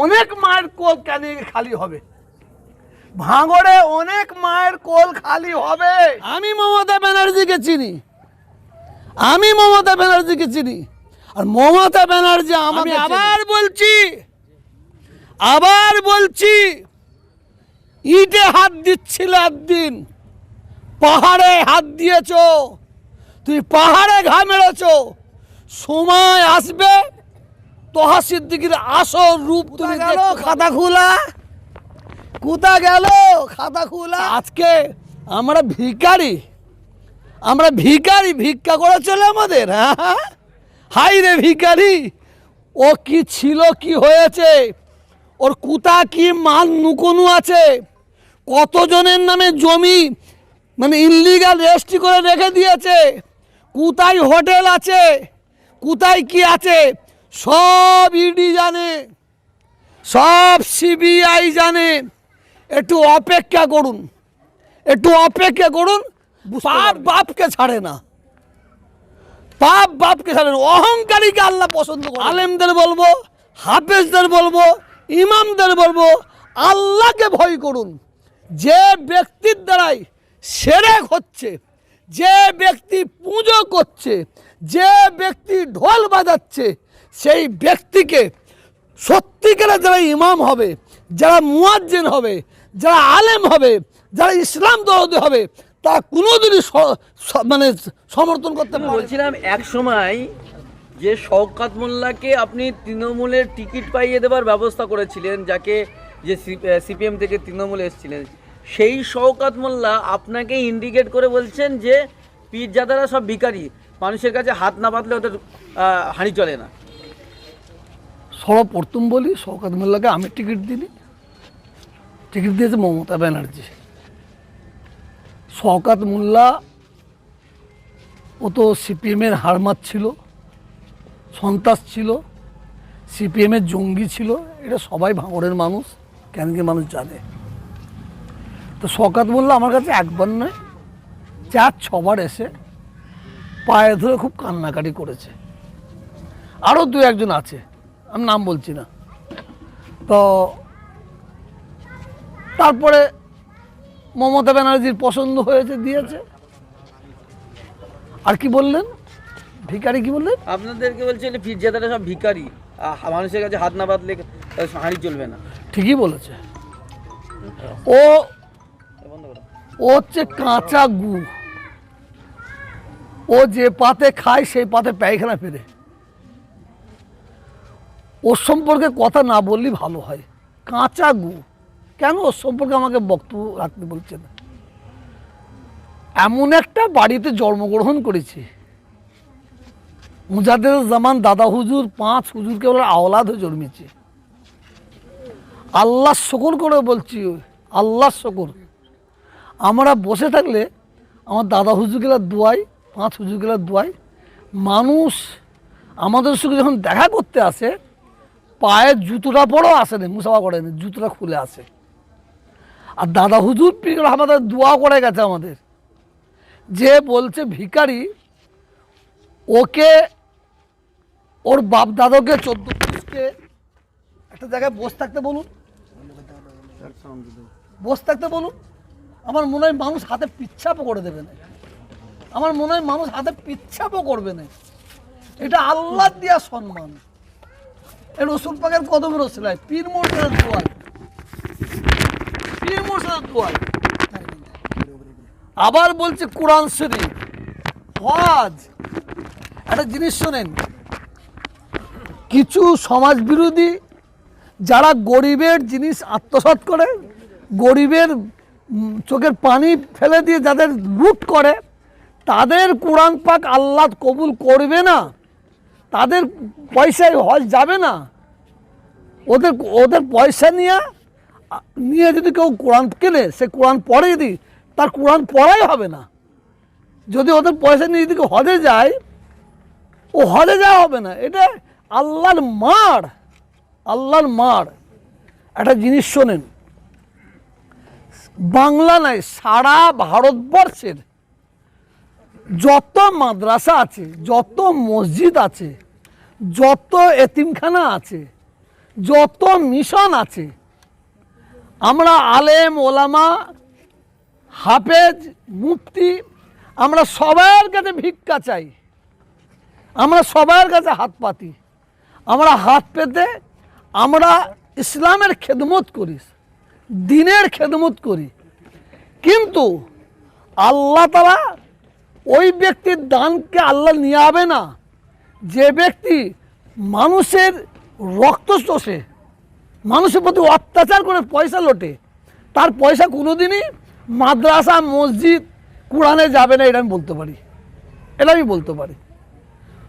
অনেক মায়ের কোল কেন খালি হবে? ভাঙড়ে অনেক মায়ের কোল খালি হবে। আমি মমতা ব্যানার্জিকে চিনি। আমি মমতা ব্যানার্জিকে চিনি। আর মমতা ব্যানার্জি আমি আবার বলছি আবার বলছি ইটে হাত দিচ্ছিল একদিন। পাহাড়ে হাত দিয়েছ। তুই পাহাড়ে ঘা মেরেছ। সময় আসবে তোহা সিদ্দিকির আসল রূপ তুমি গেল? খাতা খোলা। কোথা গেল? খাতা খোলা। আজকে আমরা ভিখারি। আমরা ভিখারি ভিক্ষা করে চলে আমাদের হ্যাঁ? হাই রে ভিখারি ও কি ছিল কি হয়েছে? ওর কুতা কি মান নুকোনু আছে? কতজনের নামে জমি মানে ইনলিগাল রেজিস্ট্রি করে রেখে দিয়েছে? কোথায় হোটেল আছে? কোথায় কি আছে? সব ইডি জানে সব সিবিআই জানে। একটু অপেক্ষা করুন একটু অপেক্ষা করুন পাপ বাপকে ছাড়ে না। পাপ বাপকে ছাড়ে না। অহংকারীকে আল্লাহ পছন্দ করে আলেমদের বলব হাফেজদের বলব ইমামদের বলব আল্লাহকে ভয় করুন। যে ব্যক্তির দ্বারাই সেরেক হচ্ছে যে ব্যক্তি পুজো করছে যে ব্যক্তি ঢোল বাজাচ্ছে সেই ব্যক্তিকে সত্যিকারে যারা ইমাম হবে যারা মুয়াজ্জিন হবে যারা আলেম হবে যারা ইসলাম দরদি হবে তা কোনোদিনই মানে সমর্থন করতে বলছিলাম এক সময় যে শওকাত মোল্লাকে আপনি তৃণমূলের টিকিট পাইয়ে দেওয়ার ব্যবস্থা করেছিলেন যাকে যে সিপিএম থেকে তৃণমূল এসেছিলেন। সেই শওকাত মোল্লা আপনাকে ইন্ডিকেট করে বলছেন যে পীরজাদারা সব ভিখারি মানুষের কাছে হাত না পাতলে ওদের হাঁড়ি চলে না। সর্বপ্রথম বলি, শওকাত মোল্লাকে আমি টিকিট দিইনি। টিকিট দিয়েছে মমতা ব্যানার্জি। শওকাত মোল্লা, ও তো সিপিএমের হারমাত ছিল সন্ত্রাস ছিল, সিপিএমের জঙ্গি ছিল, এটা সবাই ভাঙড়ের মানুষ কেন কি মানুষ জানে। তো শওকাত মোল্লা আমার কাছে একবার নয়, চার ছবার এসে পায়ে ধরে খুব কান্নাকাটি করেছে। আরও দু একজন আছে। আমি নাম বলছি না। তো তারপরে মমতা ব্যানার্জির পছন্দ হয়েছে দিয়েছে। আর কি বললেন? ভিখারি কি বললেন? আপনাদেরকে বলছে যে পীরজাদারা সব ভিখারি। আহ, মানুষের কাছে হাত না আহ, হাঁড়ি চলবে না। ঠিকই বলেছে। ও ও হচ্ছে কাঁচা গু। ও যে পাতে খায় সেই পাতে পায়খানা ফেরে ওর সম্পর্কে কথা না বললেই ভালো হয়। কাঁচা গু। কেন ওর সম্পর্কে আমাকে বক্তব্য রাখতে বলছে না? এমন একটা বাড়িতে জন্মগ্রহণ করেছি। মুজাদের জামান দাদা হুজুর, পাঁচ হুজুরকে বলে আওলাদ হয়ে জন্মেছে। আল্লাহ শকর করে বলছি আল্লাহ শকর। আমরা বসে থাকলে আমার দাদা হুজুরগুলা দোয়াই, পাঁচ হুজুরগুলা দোয়াই। মানুষ আমাদের সঙ্গে যখন দেখা করতে আসে পায়ের জুতোটা পরেও আসে না, মুসাফা করে না, জুতোটা খুলে আসে আর দাদা হুজুর পীর আমাদের দোয়া করে গেছে আমাদের। যে বলছে, ভিখারি, ওকে, ওর বাপ দাদাকে চোদ্দ পুলিশকে একটা জায়গায় বসে থাকতে বলুন। বসে থাকতে বলুন। আমার মনে হয় মানুষ হাতে পিচ্ছাপও করে দেবে না। আমার মনে হয় মানুষ হাতে পিচ্ছাপও করবে না। এটা আল্লাহ দিয়া সম্মান। রসুল পাকের কদমের রসিলায় পীর মোর্শেদের দোয়াল। পীর মোর্শেদের দোয়াল। আবার বলছে কোরআন শরীফ। হজ। একটা জিনিস শোনেন, কিছু সমাজ বিরোধী যারা গরিবের জিনিস আত্মসাৎ করে, গরিবের চোখের পানি ফেলে দিয়ে যাদের লুট করে, তাদের কোরআন পাক আল্লাহ কবুল করবে না। তাদের পয়সায় হজ যাবে না। ওদের ওদের পয়সা নিয়ে নিয়ে যদি কেউ কোরআন কেনে, সে কোরআন পড়ে যদি, তার কোরআন পড়াই হবে না। যদি ওদের পয়সা নিয়ে যদি হজে যায়, ও হজে যাওয়া হবে না। এটা আল্লাহর মার আল্লাহর মার একটা জিনিস শোনেন, বাংলা নয়, সারা ভারতবর্ষের যত মাদ্রাসা আছে, যত মসজিদ আছে, যত এতিমখানা আছে, যত মিশন আছে, আমরা আলেম, ওলামা, হাফেজ, মুফতি, আমরা সবার কাছে ভিক্ষা চাই। আমরা সবার কাছে হাত পাতি। আমরা হাত পেতে আমরা ইসলামের খেদমত করি, দিনের খেদমত করি। কিন্তু আল্লাহ তালা ওই ব্যক্তির দানকে আল্লাহ নিয়াবে না। যে ব্যক্তি মানুষের রক্ত চষে মানুষের প্রতি অত্যাচার করে পয়সা লোটে, তার পয়সা কোনোদিনই মাদ্রাসা, মসজিদ, কোরআনে যাবে না, এটা আমি বলতে পারি। এটা আমি বলতে পারি।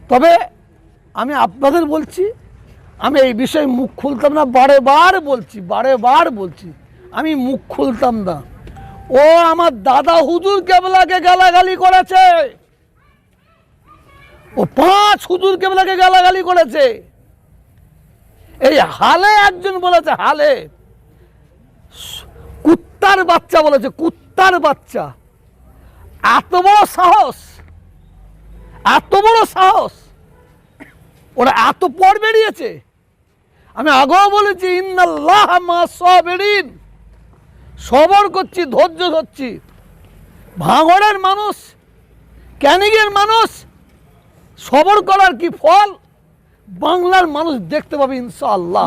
তবে আমি আপনাদের বলছি, আমি এই বিষয়ে মুখ খুলতাম না বারে বার বলছি বারে বার বলছি, আমি মুখ খুলতাম না। ও আমার দাদা হুজুর কেবলাকে গালাগালি করেছে। ও পাঁচ হুজুর কেবলাকে গালাগালি করেছে। এই হালে একজন বলেছে, হালে। কুত্তার বাচ্চা বলেছে, কুত্তার বাচ্চা। এত বড় সাহস, এত বড় সাহস। ওরা এত পর বেরিয়েছে। আমি আগেও বলেছি, ইন্নাল্লাহ মা সব সবেরিন। সবর করছি ধৈর্য ধরছি। ভাঙড়ের মানুষ ক্যানিগের মানুষ সবর করার কি ফল? বাংলার মানুষ দেখতে পাবে ইনশাআল্লাহ।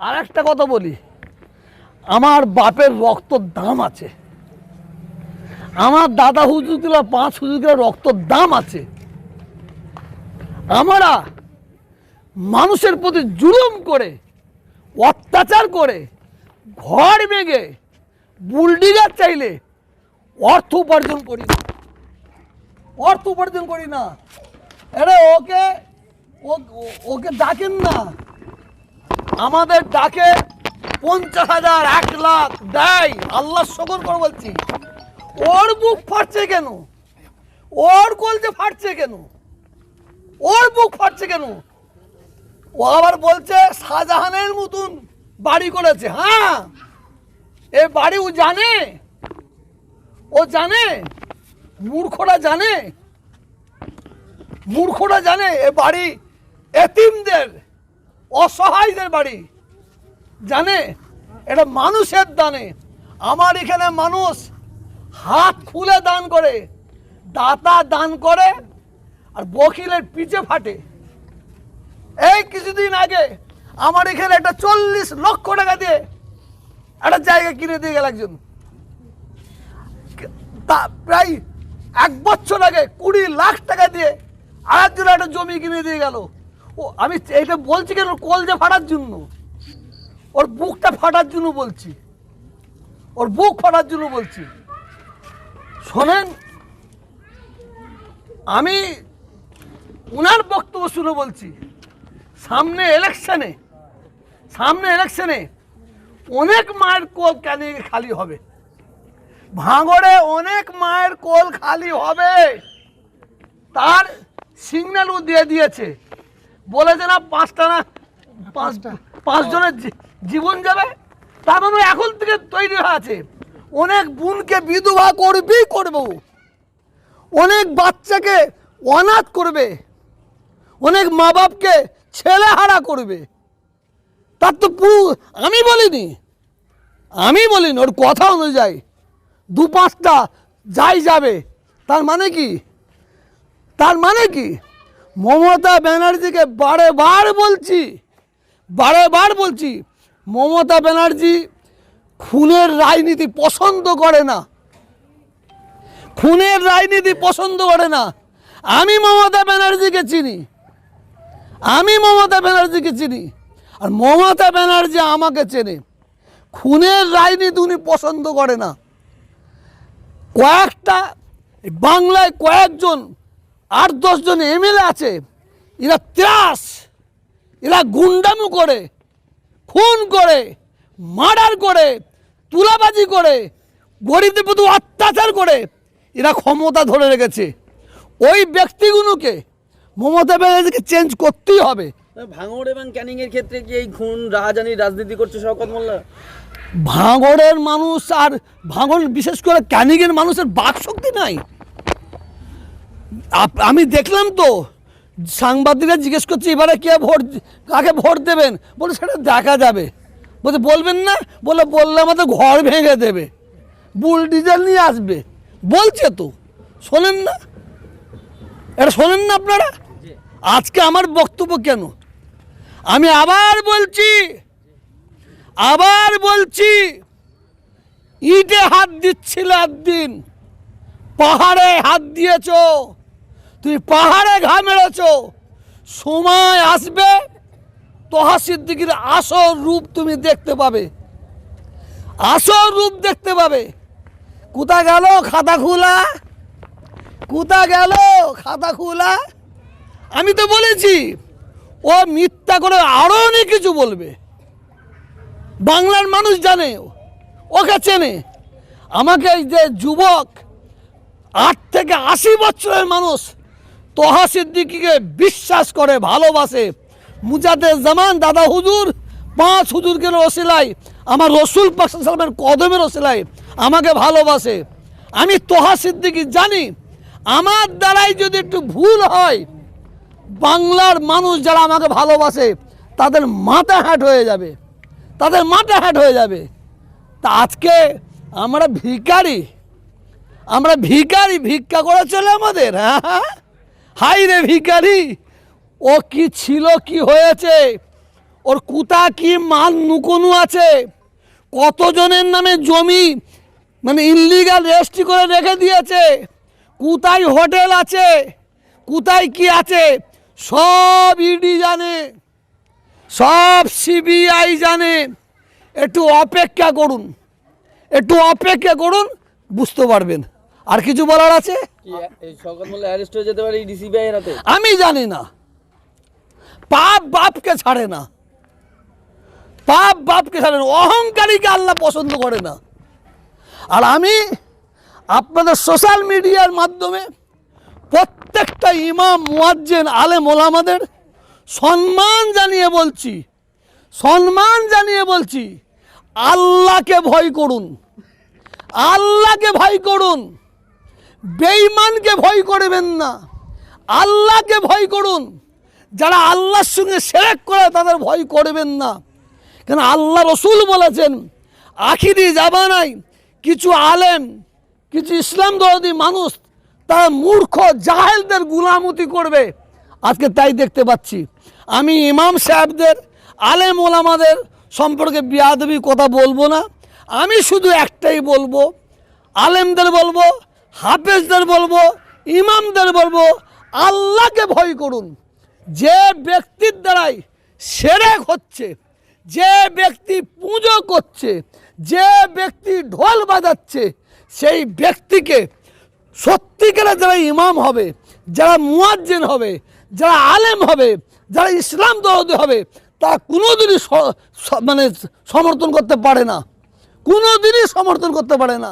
আর একটা কথা বলি আমার বাপের রক্তর দাম আছে। আমার দাদা হুজুরগুলো পাঁচ হুজুরগুলো রক্তর দাম আছে। আমরা মানুষের প্রতি জুলুম করে, অত্যাচার করে, ঘর ভেঙে, বুলডিগার চাইলে অর্থ উপার্জন করি না। অর্থ উপার্জন করি না। আরে ওকে ওকে ডাকেন না। আমাদের ডাকে পঞ্চাশ হাজার, এক লাখ দেয়। আল্লাহ শকর করে বলছি। ওর বুক ফাটছে কেন? ওর কলজে ফাটছে কেন? ওর বুক ফাটছে কেন? ও আবার বলছে, শাহজাহানের মতন বাড়ি করেছে। হ্যাঁ এ বাড়ি ও জানে ও জানে, মূর্খরা জানে মূর্খরা জানে এ বাড়ি এতিমদের, অসহায়দের বাড়ি। জানে? এটা মানুষের দানে। আমার এখানে মানুষ হাত খুলে দান করে, দাতা দান করে, আর বকিলের পিছে ফাটে। এই কিছুদিন আগে আমার এখানে একটা চল্লিশ লক্ষ টাকা দিয়ে একটা জায়গা কিনে দিয়ে গেল একজন। তা প্রায় এক বছর আগে কুড়ি লাখ টাকা দিয়ে আরেকজন একটা জমি কিনে দিয়ে গেল। ও, আমি এইটা বলছি কেন? কলজা ফাটার জন্য। ওর বুকটা ফাটার জন্য বলছি। ওর বুক ফাটার জন্য বলছি। শোনেন, আমি উনার বক্তব্য শুনে বলছি। সামনে ইলেকশনে সামনে ইলেকশনে অনেক মায়ের কোল কেন খালি হবে? ভাঙড়ে অনেক মায়ের কোল খালি হবে। তার সিগন্যালও দিয়ে দিয়েছে। বলেছে না পাঁচটা না পাঁচটা। পাঁচজনের জীবন যাবে। তার মানে এখন থেকে তৈরি হয়ে আছে। অনেক বোনকে বিধবা করবেই করব। অনেক বাচ্চাকে অনাথ করবে। অনেক মা বাপকে ছেলে হারা করবে। তার তো পুরো আমি বলিনি আমি বলিনি, ওর কথা অনুযায়ী দু পাঁচটা যাই যাবে। তার মানে কি? তার মানে কি? মমতা ব্যানার্জিকে বারে বার বলছি বারে বার বলছি, মমতা ব্যানার্জি খুনের রাজনীতি পছন্দ করে না। খুনের রাজনীতি পছন্দ করে না। আমি মমতা ব্যানার্জিকে চিনি। আমি মমতা ব্যানার্জিকে চিনি, আর মমতা ব্যানার্জি আমাকে চেনে। খুনের রাজনীতি উনি পছন্দ করে না। কয়েকটা বাংলায় কয়েকজন আট দশজন এমএলএ আছে, এরা ত্রাস, এরা গুন্ডামু করে, খুন করে, মার্ডার করে, তুলাবাজি করে গরিবদের প্রতি অত্যাচার করে, এরা ক্ষমতা ধরে রেখেছে। ওই ব্যক্তিগুলোকে মমতা ব্যানার্জিকে চেঞ্জ করতেই হবে। ভাঙড় এবং ক্যানিং এর ক্ষেত্রে কি এই খুন রাহাজানির রাজনীতি করছে শওকত মোল্লা? ভাঙড়ের মানুষ আর ভাঙড় বিশেষ করে ক্যানিংয়ের মানুষের বাক শক্তি নাই। আমি দেখলাম তো সাংবাদিকরা জিজ্ঞেস করছে এবারে কে ভোট কাকে ভোট দেবেন? বলে সেটা দেখা যাবে। বলছে বলবেন না? বলে বললে আমাদের ঘর ভেঙে দেবে। বুল ডিজেল নিয়ে আসবে। বলছে তো। শোনেন না। এটা শোনেন না আপনারা? আজকে আমার বক্তব্য কেন? আমি আবার বলছি আবার বলছি, ইটে হাত দিচ্ছিল একদিন, পাহাড়ে হাত দিয়েছ তুই পাহাড়ে ঘা মেরেছ, সময় আসবে, তোহা সিদ্দিকির আসল রূপ তুমি দেখতে পাবে। আসল রূপ দেখতে পাবে। কোথা গেল খাতা খোলা? কোথা গেল খাতা খোলা? আমি তো বলেছি, ও মিথ্যা করে আরও অনেক কিছু বলবে। বাংলার মানুষ জানে, ওকে চেনে। আমাকে যে যুবক, আট থেকে আশি বছরের মানুষ তোহা সিদ্দিকিকে বিশ্বাস করে, ভালোবাসে। মুজাদে জামান, দাদা হুজুর, পাঁচ হুজুরকে রসিলাই আমার রসুল পাকসালামের কদমের রসিলাই আমাকে ভালোবাসে। আমি তোহা সিদ্দিকি জানি, আমার দ্বারাই যদি একটু ভুল হয় বাংলার মানুষ যারা আমাকে ভালোবাসে, তাদের মাথা হ্যাট হয়ে যাবে। তাদের মাথা হ্যাট হয়ে যাবে। তা আজকে আমরা ভিখারি আমরা ভিখারি ভিক্ষা করে চলে আমাদের হ্যাঁ? হাই রে ভিখারি, ও কি ছিল, কি হয়েছে? ওর কুতা কি, মান নুকোনু আছে? কতজনের নামে জমি মানে ইনলিগাল রেজিস্ট্রি করে রেখে দিয়েছে? কোথায় হোটেল আছে? কোথায় কি আছে? সব ইডি জানে সব সিবিআই জানে। একটু অপেক্ষা করুন একটু অপেক্ষা করুন বুঝতে পারবেন। আর কিছু বলার আছে? আমি জানি না। পাপ বাপকে ছাড়ে না। পাপ বাপকে ছাড়ে না। অহংকারীকে আল্লাহ পছন্দ করে না। আর আমি আপনাদের সোশ্যাল মিডিয়ার মাধ্যমে প্রত্যেকটা ইমাম, মুয়াজ্জেন, আলেম, ওলামাদের সম্মান জানিয়ে বলছি, সম্মান জানিয়ে বলছি, আল্লাহকে ভয় করুন, আল্লাহকে ভয় করুন, বেঈমানকে ভয় করবেন না, আল্লাহকে ভয় করুন, যারা আল্লাহর সঙ্গে সেরেক করে তাদের ভয় করবেন না। কেন আল্লাহ রসুল বলেছেন, আখিরি জামানায় কিছু আলেম, কিছু ইসলাম দরদি মানুষ তারা মূর্খ, জাহেলদের গুলামতি করবে। আজকে তাই দেখতে পাচ্ছি। আমি ইমাম সাহেবদের, আলেম ওলামাদের সম্পর্কে বিয়াদবি কথা বলব না। আমি শুধু একটাই বলব, আলেমদের বলব, হাফেজদের বলব, ইমামদের বলব, আল্লাহকে ভয় করুন। যে ব্যক্তির দ্বারাই সেরেক হচ্ছে, যে ব্যক্তি পুজো করছে, যে ব্যক্তি ঢোল বাজাচ্ছে, সেই ব্যক্তিকে সত্যিকারে যারা ইমাম হবে, যারা মুয়াজ্জিন হবে, যারা আলেম হবে, যারা ইসলাম দরদি হবে, তারা কোনোদিনই মানে সমর্থন করতে পারে না। কোনোদিনই সমর্থন করতে পারে না।